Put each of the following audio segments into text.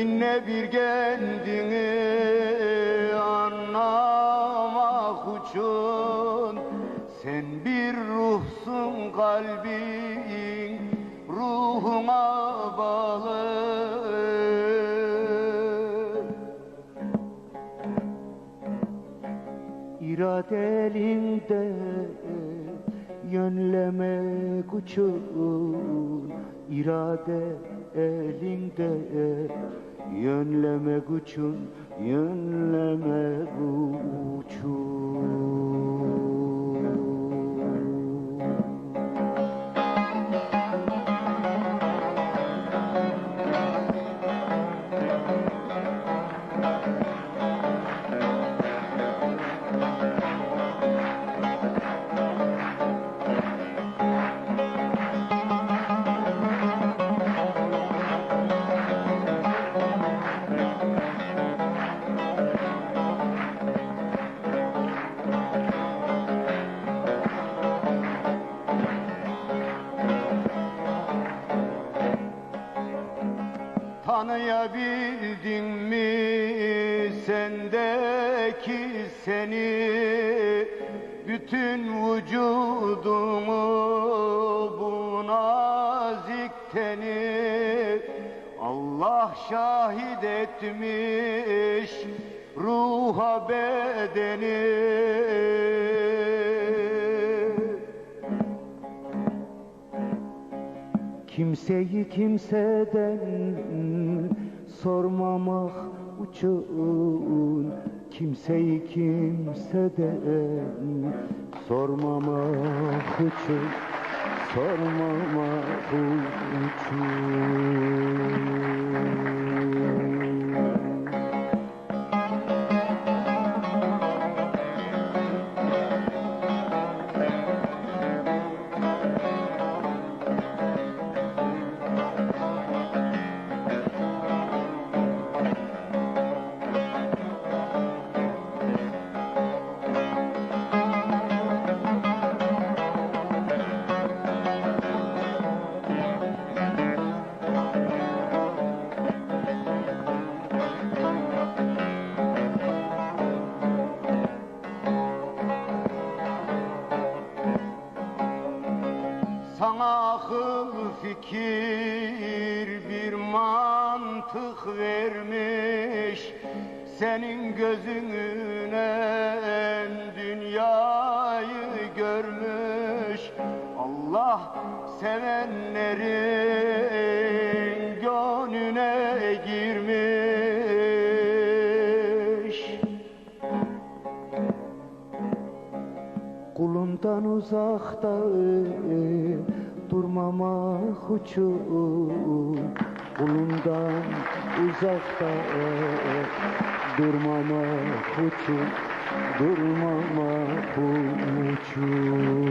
Yine bir kendini anlamak için Sen bir ruhsun kalbin ruhuma bağlı. İrade elinde yönlemek için irade elinde. Yönlemek için yönlemek için Tanıyabildin mi sendeki seni? Bütün vücudumu bu nazik teni Allah şahit etmiş ruha bedeni Kimseyi kimseden sormamak için Kimseyi kimseden sormamak için Sormamak için fikir bir mantık vermiş. Senin gözünle dünyayı görmüş. Allah sevenlerin gönlüne girmiş. Kulundan uzakta durmamak için Kulundan uzakta durmamak için Durmamak için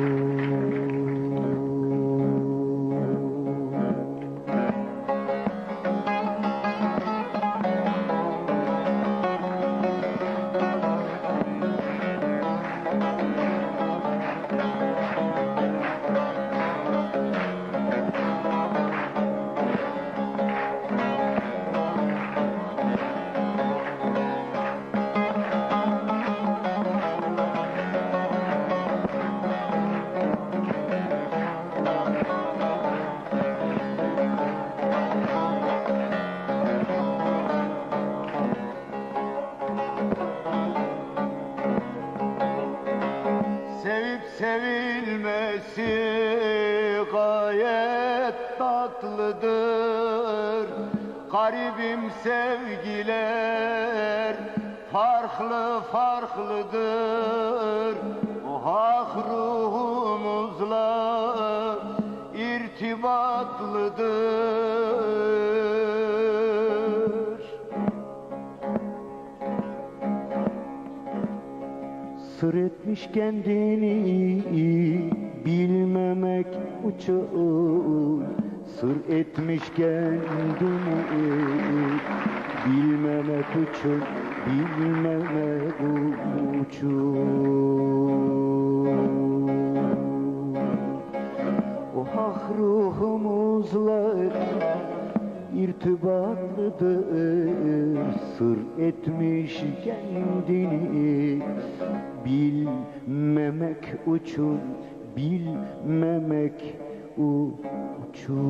Sevip sevilmesi gayet tatlıdır. Garibim sevgiler farklı farklıdır. O hak ruhumuzla irtibatlıdır Sır etmiş kendini bilmemek için Sır etmiş kendini bilmemek için Bilmemek için O hak ruhumuzla irtibatlıdır. Sır etmiş kendini. Bilmemek uçun Bilmemek uçun